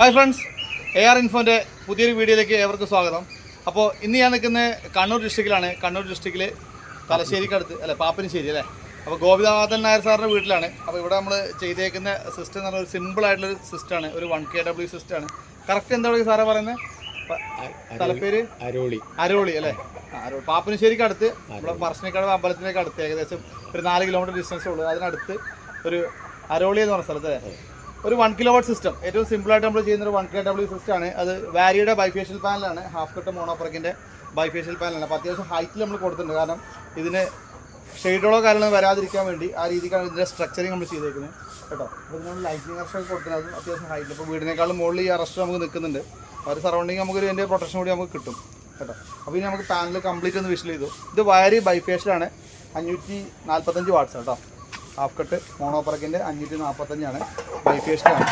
Hi friends A R ഇൻഫോന്റെ പുതിയൊരു വീഡിയോയിലേക്ക് ഏവർക്കും സ്വാഗതം. അപ്പോൾ ഇന്ന് ഞാൻ നിൽക്കുന്ന കണ്ണൂർ ഡിസ്ട്രിക്റ്റിലാണ് കണ്ണൂർ ഡിസ്ട്രിക്റ്റിൽ തലശ്ശേരിക്കടുത്ത് അല്ലെ പാപ്പനശ്ശേരി അല്ലേ? അപ്പോൾ ഗോപിനാഥൻ നായർ സാറിന്റെ വീട്ടിലാണ്. അപ്പോൾ ഇവിടെ നമ്മൾ ചെയ്തേക്കുന്ന സിസ്റ്റം എന്ന് പറഞ്ഞാൽ ഒരു സിമ്പിൾ ആയിട്ടുള്ളൊരു സിസ്റ്റമാണ് ഒരു വൺ കെ ഡബ്ല്യു സിസ്റ്റമാണ് കറക്റ്റ് എന്താ പറയുക സാറേ പറയുന്നത് തലപ്പേര് അരോളി. അരോളി അല്ലേ? അരോളി. അരോ- പാപ്പനശ്ശേരിക്ക് അടുത്ത് നമ്മുടെ പറശ്ശിനിക്കടവ് അമ്പലത്തിലേക്ക് അടുത്ത് ഏകദേശം ഒരു നാല് കിലോമീറ്റർ ഡിസ്റ്റൻസ് ഉള്ളൂ. അതിനടുത്ത് ഒരു അരോളി എന്ന് പറഞ്ഞ സ്ഥലത്ത് ഒരു വൺ കിലോ വാട്ട് സിസ്റ്റം ഏറ്റവും സിമ്പിളായിട്ട് നമ്മൾ ചെയ്യുന്ന ഒരു വൺ കെ ഡബ്ല്യു സിസ്റ്റം ആണ്. അത് വാരിയുടെ ബൈഫേഷ്യൽ പാനലാണ് ഹാഫ് കട്ട് മോണോപ്രക്കിന്റെ ബൈഫേഷ്യൽ പാനലാണ് അപ്പോൾ അത്യാവശ്യം ഹൈറ്റിൽ നമ്മൾ കൊടുത്തിട്ടുണ്ട്. കാരണം ഇതിന് ഷെയ്ഡുകളോ കാര്യങ്ങളോ വരാതിരിക്കാൻ വേണ്ടി ആ രീതിക്കാണ് ഇതിന്റെ സ്ട്രക്ചറിങ് നമ്മൾ ചെയ്തേക്കുന്നത്. കേട്ടോ? അപ്പോൾ നമ്മൾ ലൈറ്റിംഗ് അറസ്റ്റൊക്കെ കൊടുക്കുന്നത് അതും അത്യാവശ്യം ഹൈറ്റിൽ ഇപ്പോൾ വീടിനേക്കാളും മുകളിൽ ഈ അറസ്റ്റ് നമുക്ക് നിൽക്കുന്നുണ്ട്. ആ ഒരു സറൗണ്ടിങ് നമുക്കൊരു എന്റെ പ്രൊട്ടക്ഷൻ കൂടി നമുക്ക് കിട്ടും. കേട്ടോ? അപ്പോൾ ഇനി നമുക്ക് പാനൽ കംപ്ലീറ്റ് ഒന്ന് വിഷ്വൽ ചെയ്തു. ഇത് വയറി ബൈഫേഷ്യലാണ് അഞ്ഞൂറ്റി നാൽപ്പത്തഞ്ച് വാട്ട്സ് കേട്ടോ. ഹാഫ് കട്ട് മോണോപ്പറക്കിന്റെ അഞ്ഞൂറ്റി നാൽപ്പത്തഞ്ചാണ് ആണ്.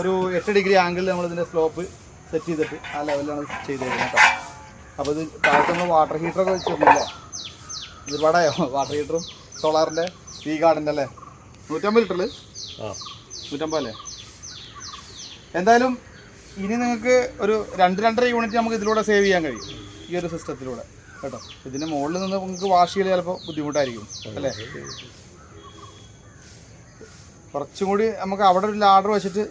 ഒരു എട്ട് ഡിഗ്രി ആംഗിളിൽ നമ്മളിതിന്റെ സ്ലോപ്പ് സെറ്റ് ചെയ്തിട്ട് ആ ലെവലിലാണ് ചെയ്തേക്കുന്നത് കേട്ടോ. അപ്പോൾ ഇത് താഴത്ത് നമ്മൾ വാട്ടർ ഹീറ്ററൊക്കെ വെച്ചിട്ടുണ്ടല്ലേ ഒരുപാടായോ? വാട്ടർ ഹീറ്ററും സോളാറിന്റെ വി ഗാർഡിന്റെ അല്ലേ? നൂറ്റമ്പത് ലിറ്ററിൽ നൂറ്റമ്പത് അല്ലേ? എന്തായാലും ഇനി നിങ്ങൾക്ക് ഒരു രണ്ട് രണ്ടര യൂണിറ്റ് നമുക്ക് ഇതിലൂടെ സേവ് ചെയ്യാൻ കഴിയും. ഈ ഒരു സിസ്റ്റത്തിലൂടെ കേട്ടോ. ഇതിന്റെ മുകളിൽ നിന്ന് നിങ്ങൾക്ക് വാഷ് ചെയ്യൽ ചിലപ്പോൾ ബുദ്ധിമുട്ടായിരിക്കും. അല്ലേ? കുറച്ചും കൂടി നമുക്ക് അവിടെ ഒരു ലാഡർ വെച്ചിട്ട്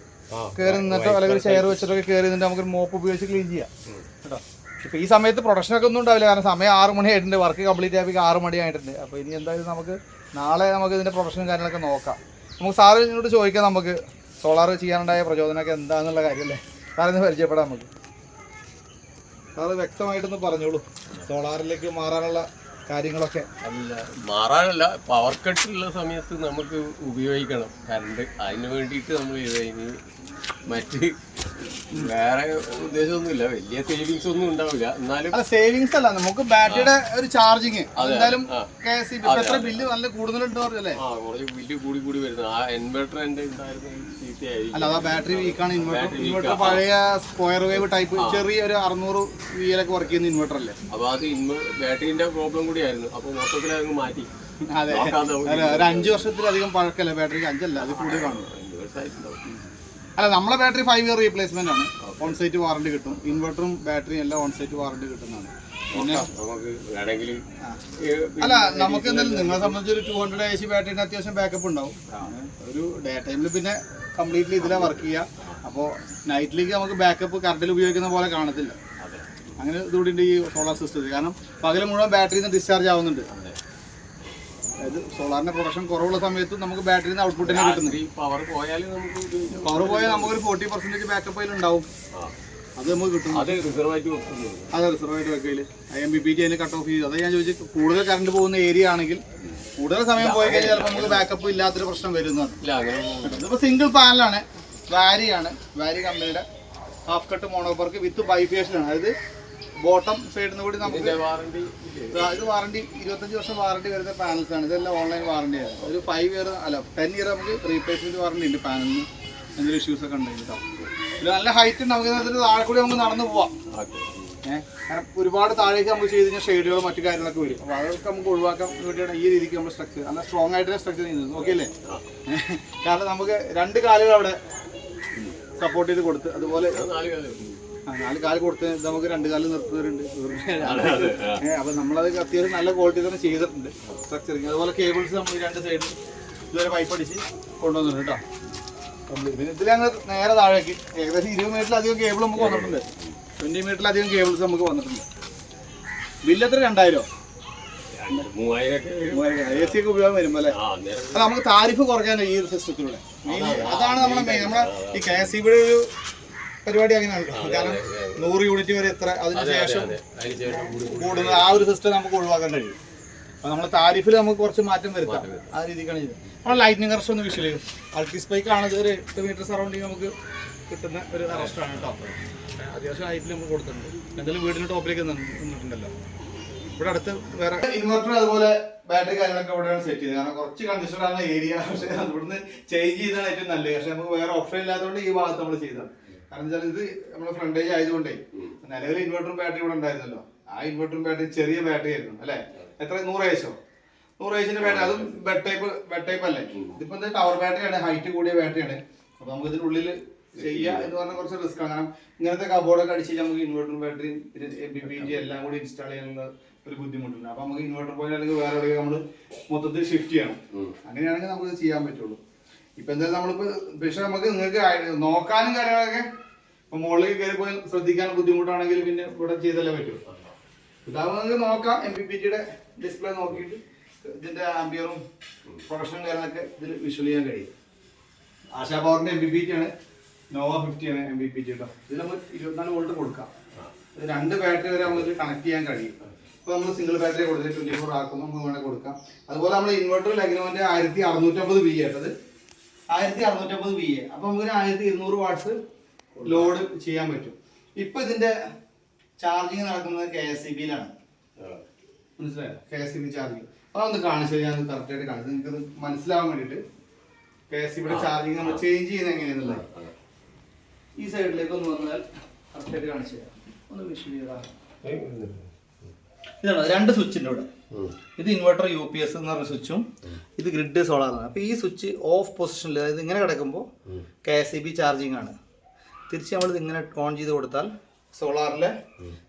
കയറി നിന്നിട്ടോ അല്ലെങ്കിൽ ചെയർ വെച്ചിട്ടൊക്കെ കയറി നിന്നിട്ട് നമുക്ക് മോപ്പ് ഉപയോഗിച്ച് ക്ലീൻ ചെയ്യാം. കേട്ടോ? ഇപ്പൊ ഈ സമയത്ത് പ്രൊഡക്ഷനൊക്കെ ഒന്നും ഉണ്ടാവില്ല. കാരണം സമയം ആറ് മണി ആയിട്ടുണ്ട്. വർക്ക് കംപ്ലീറ്റ് ആയപ്പോൾ ആറ് മണി ആയിട്ടുണ്ട്. അപ്പോൾ ഇനി എന്തായാലും നമുക്ക് നാളെ നമുക്ക് ഇതിന്റെ പ്രൊഡക്ഷനും കാര്യങ്ങളൊക്കെ നോക്കാം. നമുക്ക് സാറ് സാറിനോട് ചോദിക്കാം നമുക്ക് സോളാർ ചെയ്യാനുണ്ടായ പ്രചോദനമൊക്കെ എന്താണെന്നുള്ള കാര്യമല്ലേ സാറിന് പരിചയപ്പെടാം നമുക്ക്. സാറ് വ്യക്തമായിട്ടൊന്ന് പറഞ്ഞോളൂ. സോളാറിലേക്ക് മാറാനുള്ള കാര്യങ്ങളൊക്കെ. അല്ല മാറാനല്ല പവർ കട്ടുള്ള സമയത്ത് നമുക്ക് ഉപയോഗിക്കണം. കറണ്ട് അതിന് വേണ്ടിയിട്ട് നമ്മൾ ഇനി മറ്റ് വേറെ ഉദ്ദേശമൊന്നുമില്ല. വലിയ സേവിങ്സ് ഒന്നും ഉണ്ടാവില്ല. എന്നാലും സേവിങ്സ് അല്ല. നമുക്ക് ബാറ്ററിയുടെ ഒരു ചാർജിങ് എന്തായാലും ബില്ല് നല്ല കൂടുതലുണ്ട് പറഞ്ഞല്ലേ? ആ കുറച്ച് ബില്ല് കൂടി കൂടി വരുന്നു. ആ ഇൻവെർട്ടർ എന്റെ ഉണ്ടായിരുന്ന ചീത്തയായി അല്ല അതാ ബാറ്ററി വീക്കാണ് ഇൻവെർട്ടർ ഇൻവെർട്ടർ പഴയ സ്ക്വയർ വേവ് ടൈപ്പ് ചെറിയ ഒരു അറുന്നൂറ് വിയിലൊക്കെ വർക്ക് ചെയ്യുന്ന ഇൻവെർട്ടർ അല്ലേ? അപ്പൊ അത് ബാറ്ററിന്റെ പ്രോബ്ലം കൂടിയായിരുന്നു. അപ്പൊ മൊത്തത്തിൽ അങ്ങ് മാറ്റി. അതെ. ഒരു അഞ്ചു വർഷത്തിലധികം പഴക്കല്ല ബാറ്ററിക്ക്? അഞ്ചല്ല അത് കൂടി കാണും. അല്ല നമ്മളെ ബാറ്ററി ഫൈവ് ഇയർ റീപ്ലേസ്മെന്റ് ആണ്. ഓൺ സൈറ്റ് വാറണ്ടി കിട്ടും. ഇൻവെർട്ടറും ബാറ്ററിയും എല്ലാം ഓൺ സൈറ്റ് വാറണ്ടി കിട്ടുന്നതാണ്. അല്ല നമുക്ക് എന്തായാലും നിങ്ങളെ സംബന്ധിച്ച് ഒരു ടു ഹൺഡ്രഡ് എ സി ബാറ്ററിന് അത്യാവശ്യം ബാക്കപ്പ് ഉണ്ടാവും. ഒരു ഡേ ടൈമിൽ പിന്നെ കംപ്ലീറ്റ്ലി ഇതിലെ വർക്ക് ചെയ്യുക അപ്പോൾ നൈറ്റിലേക്ക് നമുക്ക് ബാക്കപ്പ് കറണ്ടിൽ ഉപയോഗിക്കുന്ന പോലെ കാണത്തില്ല. അങ്ങനെ ഇതുകൂടി ഉണ്ട് ഈ സോളാർ സിസ്റ്റത്തിൽ കാരണം പകൽ മുഴുവൻ ബാറ്ററിയിൽ നിന്ന് ഡിസ്ചാർജ് ആവുന്നുണ്ട്. അതെ. അതായത് സോളാറിന്റെ പ്രൊഡക്ഷൻ കുറവുള്ള സമയത്ത് നമുക്ക് ബാറ്ററിയിൽ നിന്ന് ഔട്ട്പുട്ട് തന്നെ കിട്ടുന്നത് ഈ പവർ പോയാലും നമുക്ക് പവർ പോയാൽ നമുക്കൊരു ഫോർട്ടി പെർസെന്റേജ് ബാക്കപ്പ് ആ. അത് നമുക്ക് കിട്ടും. അത് എം ബി അതിന് കട്ട് ഓഫ് ചെയ്തു അതാ ഞാൻ ചോദിച്ചു കൂടുതൽ കറണ്ട് പോകുന്ന ഏരിയ ആണെങ്കിൽ കൂടുതൽ സമയം പോയി കഴിഞ്ഞാൽ ചിലപ്പോൾ നമുക്ക് ബാക്കപ്പ് ഇല്ലാത്തൊരു പ്രശ്നം വരുന്നതാണ്. ഇതിപ്പോൾ സിംഗിൾ പാനലാണ് വാരിയാണ് വാരി കമ്പനിയുടെ half cut mono PERC with ബൈഫേഷനാണ് അതായത് ബോട്ടം സൈഡിൽ നിന്ന് കൂടി നമുക്ക് വാറണ്ടി ഇത് വാറണ്ടി ഇരുപത്തഞ്ച് വർഷം വാറണ്ടി വരുന്ന പാനൽസ് ആണ്. ഇതെല്ലാം ഓൺലൈൻ വാറണ്ടി ആണ്. ഒരു ഫൈവ് ഇയർ അല്ല ടെൻ ഇയർ നമുക്ക് റീപ്ലേസ്മെന്റ് വാറണ്ടി ഉണ്ട് പാനലിന് എന്തെങ്കിലും ഇഷ്യൂസ് ഒക്കെ ഉണ്ടെങ്കിൽ കേട്ടോ നല്ല ഹൈറ്റ് നമുക്ക് താഴെ കൂടി നമുക്ക് നടന്നു പോവാം. ഏഹ് കാരണം ഒരുപാട് താഴേക്ക് നമ്മൾ ചെയ്ത് കഴിഞ്ഞാൽ ഷെയ്ഡുകളും മറ്റു കാര്യങ്ങളൊക്കെ വരും. അപ്പോൾ അതൊക്കെ നമുക്ക് ഒഴിവാക്കാൻ വേണ്ടിയാണ് ഈ രീതിക്ക് നമ്മൾ സ്ട്രക്ചർ നല്ല സ്ട്രോങ് ആയിട്ട് സ്ട്രക്ചർ ചെയ്യുന്നത്. ഓക്കെ അല്ലേ? കാരണം നമുക്ക് രണ്ട് കാലുകൾ അവിടെ സപ്പോർട്ട് ചെയ്ത് കൊടുത്ത് അതുപോലെ നാല് കാലം കൊടുത്ത് നമുക്ക് രണ്ട് കാൽ നിർത്തുന്നവരുണ്ട്. അപ്പൊ നമ്മളത് അത്യാവശ്യം നല്ല ക്വാളിറ്റി തന്നെ ചെയ്തിട്ടുണ്ട്. സ്ട്രക്ചറിങ് അതുപോലെ കേബിൾസ് നമ്മൾ രണ്ട് സൈഡിൽ ഇതുവരെ പൈപ്പ് അടിച്ച് കൊണ്ടുവന്നിട്ടുണ്ട് കേട്ടോ. കംപ്ലീറ്റ് പിന്നെ നേരെ താഴേക്ക്. ഏകദേശം ഇരുപത് മീറ്ററിലധികം കേബിൾ നമുക്ക് വന്നിട്ടുണ്ട്. ട്വന്റി മീറ്ററിലധികം കേബിൾസ് നമുക്ക് വന്നിട്ടുണ്ട്. ബില്ല് എത്ര? രണ്ടായിരം. എ സി ഒക്കെ ഉപയോഗം വരുമ്പോൾ അല്ലേ? അത് നമുക്ക് താരിഫ് കുറയ്ക്കാൻ ഈ ഒരു സിസ്റ്റത്തിലൂടെ അതാണ് നമ്മുടെ മെയിൻ നമ്മളെ ഈ കെ എസ് ഒരു പരിപാടി അങ്ങനെയാണ് കാരണം നൂറ് യൂണിറ്റ് വരെ എത്ര? അതിനുശേഷം അതെ അതിന് ശേഷം കൂടി കൂടി കൂടുന്നത് ആ ഒരു സിസ്റ്റം നമുക്ക് ഒഴിവാക്കാൻ കഴിയും. അപ്പോൾ നമ്മൾ താരിഫിൽ നമുക്ക് കുറച്ച് മാറ്റം വരുത്താം. ആ രീതിക്കാണ് ചെയ്തത് നമ്മൾ ലൈറ്റിനിങ് അറസ്റ്റ് ഒന്ന് വിഷയം ചെയ്യും അൾട്ടി സ്പൈക്ക് ആണ് ഇത് ഒരു എട്ട് മീറ്റർ സറൗണ്ടിങ് നമുക്ക് കിട്ടുന്ന ഒരു അറസ്റ്റാണ് കേട്ടോ അത്യാവശ്യം ഹൈറ്റിൽ നമ്മൾ കൊടുത്തിട്ടുണ്ട്. എന്തായാലും വീടിന്റെ ടോപ്പിലേക്ക് നിന്നിട്ടുണ്ടല്ലോ. ഇവിടെ അടുത്ത് വേറെ ഇൻവെർട്ടർ അതുപോലെ ബാറ്ററി കാര്യങ്ങളൊക്കെ ഇവിടെയാണ് സെറ്റ് ചെയ്തത്. കാരണം കുറച്ച് കണ്ടീഷൻ ആണ്. ഏരിയ പക്ഷേ അവിടുന്ന് ഇവിടുന്ന് ചേഞ്ച് ചെയ്താണ് ഏറ്റവും നല്ലത്. പക്ഷെ നമുക്ക് വേറെ ഓപ്ഷൻ ഇല്ലാത്തതുകൊണ്ട് ഈ ഭാഗത്ത് നമ്മൾ ചെയ്തതാണ്. കാരണം വെച്ചാൽ ഇത് നമ്മുടെ ഫ്രണ്ടേജ് ആയതുകൊണ്ടേ നിലവിൽ ഇൻവെർട്ടറും ബാറ്ററി ഇവിടെ ഉണ്ടായിരുന്നല്ലോ. ആ ഇൻവെർട്ടറും ബാറ്ററി ചെറിയ ബാറ്ററി ആയിരുന്നു അല്ലേ? എത്ര? നൂറ് ഏശോ. നൂറ് ഏശിന്റെ ബാറ്ററി അതും ബെഡ് ടൈപ്പ് ബെഡ് ടൈപ്പ് അല്ലേ? ഇതിപ്പോ എന്താ ടവർ ബാറ്ററിയാണ് ഹൈറ്റ് കൂടിയ ബാറ്ററിയാണ് അപ്പൊ നമുക്ക് ഇതിനുള്ളിൽ ചെയ്യുക എന്ന് പറഞ്ഞാൽ കുറച്ച് റിസ്ക് ആണ്. കാരണം ഇങ്ങനത്തെ കബോർഡൊക്കെ അടിച്ച് നമുക്ക് inverter battery B P G എല്ലാം കൂടി ഇൻസ്റ്റാൾ ചെയ്യുന്ന ഒരു ബുദ്ധിമുട്ടുണ്ട്. അപ്പൊ നമുക്ക് ഇൻവെർട്ടർ പോയിന്റ് അല്ലെങ്കിൽ വേറെ എവിടെയൊക്കെ നമ്മൾ മൊത്തത്തിൽ ഷിഫ്റ്റ് ചെയ്യണം. അങ്ങനെയാണെങ്കിൽ നമുക്ക് ചെയ്യാൻ പറ്റുള്ളൂ. ഇപ്പൊ എന്തായാലും നമ്മളിപ്പോ പക്ഷെ നമുക്ക് നിങ്ങൾക്ക് നോക്കാനും കാര്യങ്ങളൊക്കെ ഇപ്പൊ മുകളിൽ കയറി പോയി ശ്രദ്ധിക്കാൻ ബുദ്ധിമുട്ടാണെങ്കിൽ പിന്നെ ഇവിടെ ചെയ്തല്ലേ പറ്റുള്ളൂ ഇതാവുമ്പോൾ നിങ്ങൾക്ക് നോക്കാം എം പി പി ജിയുടെ ഡിസ്പ്ലേ നോക്കിയിട്ട് ഇതിന്റെ ആംബിയറും പ്രൊഡക്ഷനും കാര്യങ്ങളൊക്കെ ഇതിൽ വിഷ്വൽ ചെയ്യാൻ കഴിയും. ആശാ പവറിന്റെ എം ബി പി ടി ആണ്. നോവ ഫിഫ്റ്റി ആണ് എം ബി പി ടി കേട്ടോ ഇത് നമുക്ക് ഇരുപത്തിനാല് വോൾട്ട് കൊടുക്കാം. രണ്ട് ബാറ്ററി വരെ നമുക്ക് കണക്ട് ചെയ്യാൻ കഴിയും. ഇപ്പൊ നമ്മൾ സിംഗിൾ ബാറ്ററി കൊടുത്തിട്ട് ട്വന്റി ഫോർ ആക്കുമ്പോൾ നമുക്ക് വേണമെങ്കിൽ കൊടുക്കാം. അതുപോലെ നമ്മൾ ഇൻവെർട്ടർ ലഗ്നോന്റെ ആയിരത്തി അറുന്നൂറ്റമ്പത് വി ആയിട്ടത് ആയിരത്തി അറുന്നൂറ്റമ്പത് വി എ അപ്പൊ നമുക്ക് ആയിരത്തി ഇരുന്നൂറ് വാട്ട്സ് ലോഡ് ചെയ്യാൻ പറ്റും. ഇപ്പൊ ഇതിന്റെ ചാർജിങ് നടക്കുന്നത് കെ എസ് സി ബിയിലാണ്. മനസ്സിലായോ? കെ എസ് ബി ചാർജിങ് അതൊന്ന് കാണിച്ചു ഞാൻ കറക്റ്റ് ആയിട്ട് കാണിച്ചു നിങ്ങൾക്ക് മനസ്സിലാവാൻ വേണ്ടിയിട്ട് കെ എസ് സി ചാർജിങ് നമ്മൾ ചേഞ്ച് ചെയ്യുന്നത് എങ്ങനെയാണെന്നുള്ളത് ഈ സൈഡിലേക്ക് ഒന്ന് വന്നാൽ കറക്റ്റ് ആയിട്ട് കാണിച്ചു തരാം. ഒന്ന് ചെയ്താൽ ഇതാണ് രണ്ട് സ്വിച്ചിന്റെ ഇവിടെ. ഇത് ഇൻവെർട്ടർ യു പി എസ് എന്ന് പറഞ്ഞ സ്വിച്ചും ഇത് ഗ്രിഡ് സോളാർ ആണ് അപ്പോൾ ഈ സ്വിച്ച് ഓഫ് പൊസിഷനിൽ അതായത് ഇങ്ങനെ കിടക്കുമ്പോൾ. K S E B charging ആണ്. തിരിച്ച് നമ്മൾ ഇങ്ങനെ ഓൺ ചെയ്ത് കൊടുത്താൽ സോളാറിലെ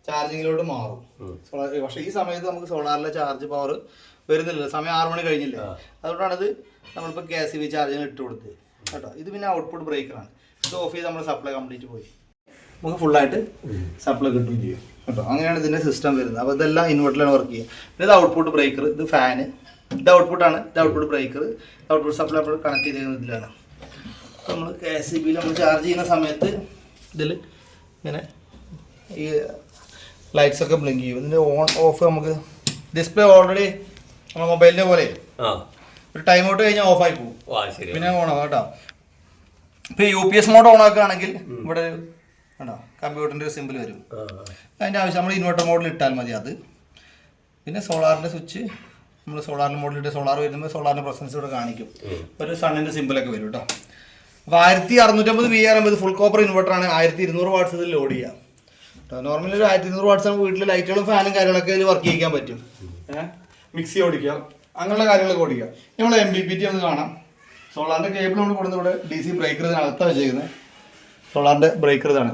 ചാർജിങ്ങിലോട്ട് മാറും. പക്ഷെ സോളാർ പക്ഷേ ഈ സമയത്ത് നമുക്ക് സോളാറിലെ ചാർജ് പവർ വരുന്നില്ല സമയം ആറു മണി കഴിഞ്ഞില്ല? അതുകൊണ്ടാണിത് നമ്മളിപ്പോൾ കെ സി ബി ചാർജിങ് ഇട്ട് കൊടുത്തത് കേട്ടോ? ഇത് പിന്നെ ഔട്ട്പുട്ട് ബ്രേക്കറാണ് ഇത് ഓഫ് ചെയ്ത് നമ്മുടെ സപ്ലൈ കംപ്ലീറ്റ് പോയി. നമുക്ക് ഫുള്ളായിട്ട് സപ്ലൈ കിട്ടുകയും ചെയ്യും. കേട്ടോ? അങ്ങനെയാണ് ഇതിന്റെ സിസ്റ്റം വരുന്നത്. അപ്പോൾ ഇതെല്ലാം ഇൻവെർട്ടറിലാണ് വർക്ക് ചെയ്യുക. പിന്നെ ഇത് ഔട്ട്പുട്ട് ബ്രേക്കർ ഇത് ഫാന് ഇത് ഔട്ട്പുട്ടാണ് ഇത് ഔട്ട്പുട്ട് ബ്രേക്കർ ഔട്ട്പുട്ട് സപ്ലൈ നമ്മൾ കണക്ട് ചെയ്തിരിക്കുന്നത് ഇതിലാണ്. നമ്മൾ കെ എസ് സി ബിയിൽ നമ്മൾ ചാർജ് ചെയ്യുന്ന സമയത്ത് ഇതിൽ ഇങ്ങനെ ഈ ലൈറ്റ്സ് ഒക്കെ ബ്ലിങ്ക് ചെയ്യും. ഇതിന്റെ ഓൺ ഓഫ് നമുക്ക് ഡിസ്പ്ലേ ഓൾറെഡി നമ്മുടെ മൊബൈലിന്റെ പോലെ. ഒരു ടൈം ഔട്ട് കഴിഞ്ഞാൽ ആയി പോകും. പിന്നെ ഓൺ ഓണാവും കേട്ടോ. ഇപ്പൊ U P S mode on ആക്കുകയാണെങ്കിൽ ഇവിടെ കമ്പ്യൂട്ടറിന്റെ ഒരു സിമ്പിൾ വരും. അതിന്റെ ആവശ്യം നമ്മൾ ഇൻവെർട്ടർ മോഡിൽ ഇട്ടാൽ മതി അത്. പിന്നെ സോളാറിന്റെ സ്വിച്ച് നമ്മൾ സോളാറിന്റെ മോഡിൽ ഇട്ട് സോളാർ വരുമ്പോൾ സോളാറിന്റെ പ്രസൻസ് ഇവിടെ കാണിക്കും. ഒരു സണ്ണിന്റെ സിമ്പിളൊക്കെ വരും കേട്ടോ. അപ്പോൾ ആയിരത്തി അറുന്നൂറ്റമ്പത് വി ആർ ഇത് ഫുൾ കോപ്പർ ഇൻവെർട്ടറാണ് ആയിരത്തി ഇരുന്നൂറ് വാട്ട്സ് ഇതിൽ ലോഡ് ചെയ്യാം. നോർമലി ഒരു ആയിരത്തി ഇരുന്നൂറ് വാട്ട്സ് വീട്ടിൽ ലൈറ്റുകളും ഫാനും കാര്യങ്ങളൊക്കെ ഇതിൽ വർക്ക് ചെയ്യിക്കാൻ പറ്റും. മിക്സി ഓടിക്കാം. അങ്ങനെയുള്ള കാര്യങ്ങളൊക്കെ ഓടിക്കാം. നമ്മൾ എം ബി പി ടി ഒന്ന് കാണാം. സോളാറിന്റെ കേബിൾ നമ്മൾ കൊടുത്ത് ഇവിടെ ഡി സി ബ്രേക്കർ ഇതിനകത്താണ് വെച്ചേക്കുന്നത്. സോളാറിന്റെ ബ്രേക്കർ ഇതാണ്.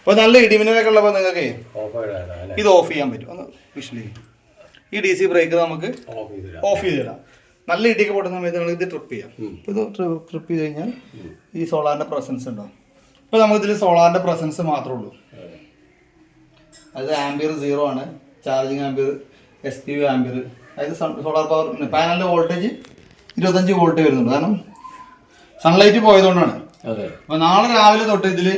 അപ്പോൾ നല്ല ഇടിമിന്നലൊക്കെ ഉള്ളപ്പോൾ നിങ്ങൾക്ക്? ഇത് ഓഫ് ചെയ്യാൻ പറ്റും. ഒന്ന് വിഷ്ണു ഈ ഡി സി ബ്രേക്കർ നമുക്ക് ഓഫ് ചെയ്ത് തരാം. നല്ല ഇടിയൊക്കെ പൊട്ടുന്ന സമയത്ത് നമ്മൾ ഇത് ട്രിപ്പ് ചെയ്യാം. ഇത് ട്രിപ്പ് ചെയ്ത് കഴിഞ്ഞാൽ ഈ സോളാറിന്റെ പ്രസൻസ് ഉണ്ടാവും ഇപ്പോൾ നമുക്കിതിൽ സോളാറിന്റെ പ്രസൻസ് മാത്രമേ ഉള്ളൂ. അതെ. ആംബിയർ സീറോ ആണ്. Charging ampere S P V ampere അതായത് സോളാർ പവർ പാനലിന്റെ വോൾട്ടേജ് ഇരുപത്തഞ്ച് വോൾട്ട് വരുന്നുണ്ട്. കാരണം സൺലൈറ്റ് പോയതുകൊണ്ടാണ്. അതെ. അപ്പോൾ നാളെ രാവിലെ തൊട്ട് ഇതിൽ.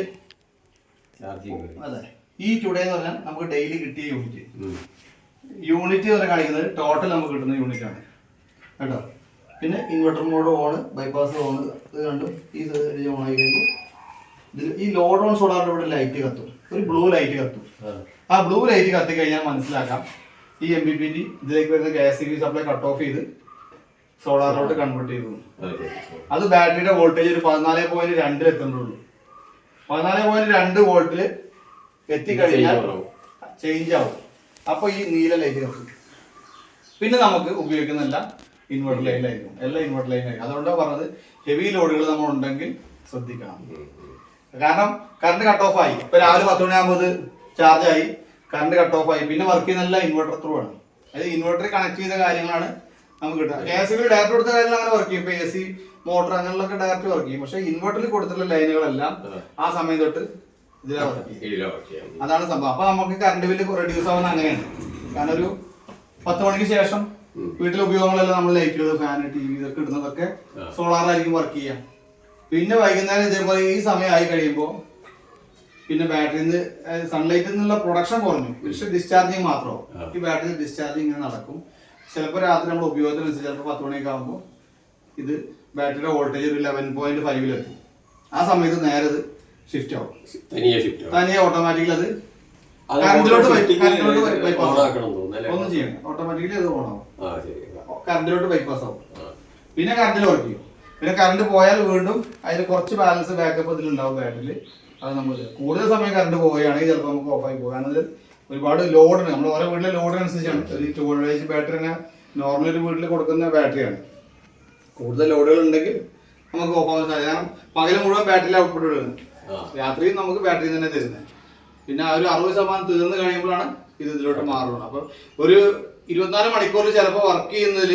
അതെ. ഈ ടുഡേ എന്ന് പറഞ്ഞാൽ നമുക്ക് ഡെയിലി കിട്ടിയ യൂണിറ്റ് യൂണിറ്റ് എന്ന് പറഞ്ഞാൽ കാണിക്കുന്നത് ടോട്ടൽ നമുക്ക് കിട്ടുന്ന യൂണിറ്റ് ആണ്. കേട്ടോ? പിന്നെ inverter mode on bypass on ഇത് കണ്ടു. ഈ ഓൺ ആയി കഴിയുമ്പോൾ ഇതിൽ ഈ ലോഡ് ഓൺ സോളാറിന്റെ ഇവിടെ ലൈറ്റ് കത്തും. ഒരു ബ്ലൂ ലൈറ്റ് കത്തും. ആ. ബ്ലൂ ലൈറ്റ് കത്തി കഴിഞ്ഞാൽ മനസ്സിലാക്കാം. ഈ എം ബി പി ടി ഇതിലേക്ക് വരുന്ന ഗ്യാസ് സിവി സി സപ്ലൈ കട്ട് ഓഫ് ചെയ്ത് സോളാറിലോട്ട് കൺവേർട്ട് ചെയ്തു. അതെ. ബാറ്ററിയുടെ വോൾട്ടേജ് ഒരു പതിനാല് പോയിന്റ് രണ്ടിൽ എത്തുന്നുള്ളൂ. പതിനാല് പോയിന്റ് രണ്ട് വോൾട്ടിൽ എത്തിക്കഴിഞ്ഞാൽ ചേഞ്ച് ആവും. അപ്പോൾ ഈ നീല ലൈറ്റ് കത്തും. പിന്നെ നമുക്ക് ഉപയോഗിക്കുന്നില്ല ഇൻവെർട്ടർ ലൈനിലായിരിക്കും എല്ലാം ഇൻവെർട്ടർ ലൈനായിരിക്കും അതുകൊണ്ടാണ് പറഞ്ഞത് ഹെവി ലോഡുകൾ നമ്മൾ ഉണ്ടെങ്കിൽ ശ്രദ്ധിക്കണം. കാരണം കറണ്ട് കട്ട് ഓഫ് ആയി. ഇപ്പൊ രാവിലെ പത്ത് മണിയാകുമ്പോൾ ചാർജ് ആയി. കറണ്ട് കട്ട് ഓഫ് ആയി. പിന്നെ വർക്ക് ചെയ്യുന്നല്ല ഇൻവെർട്ടർ ത്രൂ ആണ്. അതായത് ഇൻവെർട്ടർ കണക്ട് ചെയ്ത കാര്യങ്ങളാണ് നമുക്ക് കിട്ടുക. കെ എസ് ബി ഡയറക്റ്റ് കൊടുത്ത കാര്യങ്ങൾ അങ്ങനെ വർക്ക് ചെയ്യും ഇപ്പൊ എ സി മോട്ടർ അങ്ങനെയുള്ളൊക്കെ ഡയറക്റ്റ് വർക്ക് ചെയ്യും. പക്ഷെ ഇൻവെർട്ടറിൽ കൊടുത്തിട്ടുള്ള ലൈനുകളെല്ലാം ആ സമയം തൊട്ട് ഇതിലാ വർക്ക് ചെയ്യും. അതാണ് സംഭവം. അപ്പൊ നമുക്ക് കറണ്ട് ബില്ല് റെഡ്യൂസ് ആവുന്ന അങ്ങനെയാണ്. കാരണം ഒരു പത്ത് മണിക്ക് ശേഷം വീട്ടിലെ ഉപയോഗങ്ങളെല്ലാം നമ്മൾ ലൈറ്റുകൾ ഫാൻ ടി വി ഇതൊക്കെ ഇടുന്നതൊക്കെ. സോളാറായിരിക്കും വർക്ക് ചെയ്യാം പിന്നെ വൈകുന്നേരം ഇതേപോലെ ഈ സമയം ആയി കഴിയുമ്പോൾ പിന്നെ ബാറ്ററിയിൽ ബാറ്ററിന്ന് സൺലൈറ്റിൽ നിന്നുള്ള പ്രൊഡക്ഷൻ കുറഞ്ഞു. പക്ഷേ ഡിസ്ചാർജിങ് മാത്രമോ ഈ ബാറ്ററി ഡിസ്ചാർജിങ് ഇങ്ങനെ നടക്കും. ചിലപ്പോൾ രാത്രി നമ്മൾ ഉപയോഗത്തിനനുസരിച്ച് ചിലപ്പോൾ പത്ത് മണിയൊക്കെ ആകുമ്പോൾ ഇത് ബാറ്ററിയുടെ വോൾട്ടേജ് ഒരു ലെവൻ പോയിന്റ് ഫൈവിലെത്തും ആ സമയത്ത് നേരെ ഇത് ഷിഫ്റ്റ് ആവും. തനിയെ ഷിഫ്റ്റ്. തനിയെ ഓട്ടോമാറ്റിക്കലി അത് കറണ്ടിലോട്ട്? ഒന്നും ചെയ്യണം ഓട്ടോമാറ്റിക്കലി അത് ഓണാവും. കറണ്ടിലോട്ട് ബൈപ്പാസ് ആവും. പിന്നെ കറണ്ടിൽ വർക്ക് ചെയ്യും. പിന്നെ കറണ്ട് പോയാൽ വീണ്ടും അതിന് കുറച്ച് ബാലൻസ് ബാക്കപ്പ് ഇതിലുണ്ടാവും ബാറ്ററിൽ അത് നമ്മൾ കൂടുതൽ സമയം കറണ്ട് പോവുകയാണെങ്കിൽ ചിലപ്പോൾ നമുക്ക് ഓഫായി പോകും. കാരണം ഒരുപാട് ലോഡിന് നമ്മൾ ഓരോ വീട്ടിലെ ലോഡിനനുസരിച്ചാണ് ഒരു ടു വോൾട്ടേജ് ബാറ്ററി തന്നെ നോർമൽ ഒരു വീട്ടിൽ കൊടുക്കുന്ന ബാറ്ററിയാണ് കൂടുതൽ ലോഡുകൾ ഉണ്ടെങ്കിൽ നമുക്ക് ഓഫ് ആവാൻ സാധിക്കും കാരണം പകൽ മുഴുവൻ ബാറ്ററിയിൽ ഔട്ട്പുട്ട് ഇടുന്നത്. രാത്രി രാത്രിയും നമുക്ക് ബാറ്ററി തന്നെ തരുന്നത്. പിന്നെ ആ ഒരു അറുപത് ശതമാനം തീർന്നു കഴിയുമ്പോഴാണ് ഇത് ഇതിലോട്ട് മാറുന്നത്. അപ്പൊ ഒരു ഇരുപത്തിനാല് മണിക്കൂറിൽ ചിലപ്പോൾ വർക്ക് ചെയ്യുന്നതിൽ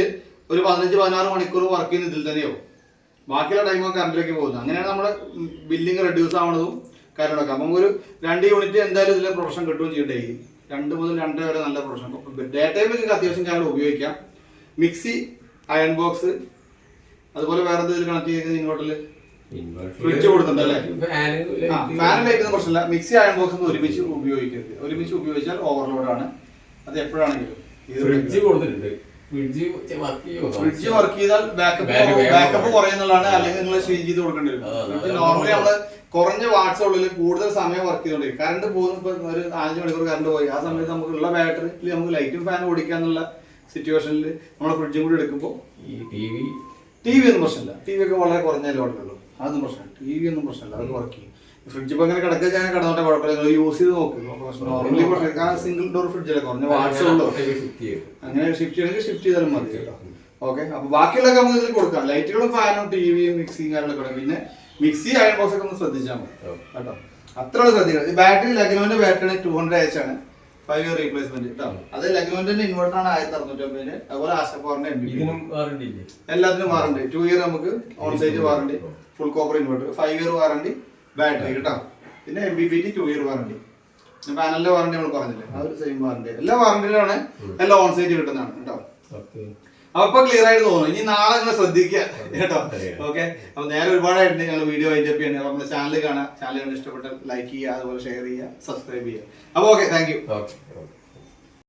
ഒരു പതിനഞ്ച് പതിനാറ് മണിക്കൂർ വർക്ക് ചെയ്യുന്ന ഇതിൽ തന്നെയാവും. ബാക്കിയുള്ള ടൈമൊക്കെ കറണ്ടിലേക്ക് പോകുന്നത്. അങ്ങനെയാണ് നമ്മുടെ ബില്ലിങ് റെഡ്യൂസ് ആവണതും കാര്യങ്ങളൊക്കെ അപ്പം ഒരു രണ്ട് യൂണിറ്റ് എന്തായാലും ഇതിലെ പ്രൊഫഷൻ കിട്ടുകയും ചെയ്യും ഡെയിലി രണ്ട് മുതൽ രണ്ട് വരെ നല്ല പ്രൊഫഷൻ ഡേ ടൈമിൽ നിങ്ങൾക്ക് അത്യാവശ്യം കാര്യങ്ങൾ ഉപയോഗിക്കാം. മിക്സി അയൺ ബോക്സ് അതുപോലെ വേറെ എന്തെങ്കിലും കണക്ട് ചെയ്ത് ഇങ്ങോട്ടിൽ ഫ്രിഡ്ജ് കൊടുത്തിട്ടുണ്ട് അല്ലേ? ഫാൻ ലൈറ്റ് പ്രശ്നമില്ല മിക്സി അയൺ ബോക്സ് ഒന്നും ഒരുമിച്ച് ഉപയോഗിക്കരുത്. ഒരുമിച്ച് ഉപയോഗിച്ചാൽ ഓവർലോഡാണ് അത് എപ്പോഴാണെങ്കിലും. ഫ്രിഡ്ജ് കൊടുത്തിട്ടുണ്ട്. ഫ്രിഡ്ജ് വർക്ക് ചെയ്താൽ ബാക്കപ്പ് ബാക്കപ്പ് കുറയുന്നുള്ളതാണ്. അല്ലെങ്കിൽ നിങ്ങൾ ചേഞ്ച് ചെയ്ത് കൊടുക്കേണ്ടി വരും. നോർമലി നമ്മൾ കുറഞ്ഞ വാട്ട്സ് ഉള്ളിൽ കൂടുതൽ സമയം വർക്ക് ചെയ്തോണ്ടിരിക്കും. കറണ്ട് പോകുന്ന ഇപ്പൊ ഒരു അഞ്ച് മണിക്കൂർ കറണ്ട് പോയി. ആ സമയത്ത് നമുക്ക് ഉള്ള ബാറ്ററിയിൽ നമുക്ക് ലൈറ്റും ഫാനും ഓടിക്കാന്നുള്ള സിറ്റുവേഷനിൽ നമ്മൾ ഫ്രിഡ്ജും കൂടി എടുക്കുമ്പോൾ ഈ ടി വി ടി വി ഒന്നും പ്രശ്നമില്ല. ടി വി ഒക്കെ വളരെ കുറഞ്ഞ ലോഡിലുള്ളൂ അതൊന്നും പ്രശ്നമില്ല. ടി വി ഒന്നും പ്രശ്നമില്ല. അത് വർക്ക് ചെയ്യും. ഫ്രിഡ്ജ് ഇപ്പൊ അങ്ങനെ കിടക്കുക ഞാൻ കിടന്നോട്ടെ കുഴപ്പമില്ല. നിങ്ങൾ യൂസ് ചെയ്ത് നോക്കും. നോർമലി കാരണം സിംഗിൾ ഡോർ ഫ്രിഡ്ജല്ലേ കുറഞ്ഞ വാട്സ് ഉള്ളൂ. അങ്ങനെ ഷിഫ്റ്റ് ചെയ്യണമെങ്കിൽ ഷിഫ്റ്റ് ചെയ്താലും മതി ഓക്കെ അപ്പൊ ബാക്കിയുള്ളതൊക്കെ നമുക്ക് ഇതിൽ കൊടുക്കാം. ലൈറ്റുകളും ഫാനും ടി വിയും മിക്സിയും കാര്യങ്ങളൊക്കെ പിന്നെ മിക്സി അയൺ ബോക്സ് ഒക്കെ ഒന്ന് ശ്രദ്ധിച്ചാൽ മതി. കേട്ടോ? അത്ര ശ്രദ്ധിക്കണം. ഈ ബാറ്ററി ലഗ്നോന്റെ ബാറ്ററി ടു ഹൺഡ്രഡ് എച്ച് ആണ്. ഫൈവ് ഇയർ റീപ്ലേസ്മെന്റ് കേട്ടോ? അത് ലഗ്നോന്റെ ഇൻവെർട്ടർ ആണ് ആയിരത്തി അറുന്നൂറ്റി അമ്പതിന് അതുപോലെ ആശപ്പോറിന്റെ എല്ലാത്തിനും വാറണ്ടി ടു ഇയർ നമുക്ക് on site warranty full copper inverter five year warranty battery കേട്ടോ? പിന്നെ M B P T two year warranty പാനലിന്റെ warranty നമ്മൾ പറഞ്ഞില്ലേ? ആ ഒരു സെയിം വാറണ്ടി എല്ലാ വാറണ്ടിയിലാണ് എല്ലാം ഓൺ സൈറ്റ് കിട്ടുന്നതാണ് കേട്ടോ? ഓക്കെ അപ്പൊ ക്ലിയർ ആയിട്ട് തോന്നുന്നു. ഇനി നാളെ നിങ്ങൾ ശ്രദ്ധിക്കുക. കേട്ടോ? ഓക്കെ അപ്പൊ നേരെ ഒരുപാടായിട്ട് ഞങ്ങൾ വീഡിയോ അതിന്റെ അപ്പൊ നമ്മുടെ ചാനൽ കാണാം. ചാനൽ ഇഷ്ടപ്പെട്ട ലൈക്ക് ചെയ്യുക അതുപോലെ ഷെയർ ചെയ്യുക സബ്സ്ക്രൈബ് ചെയ്യുക. അപ്പൊ ഓക്കെ താങ്ക് യു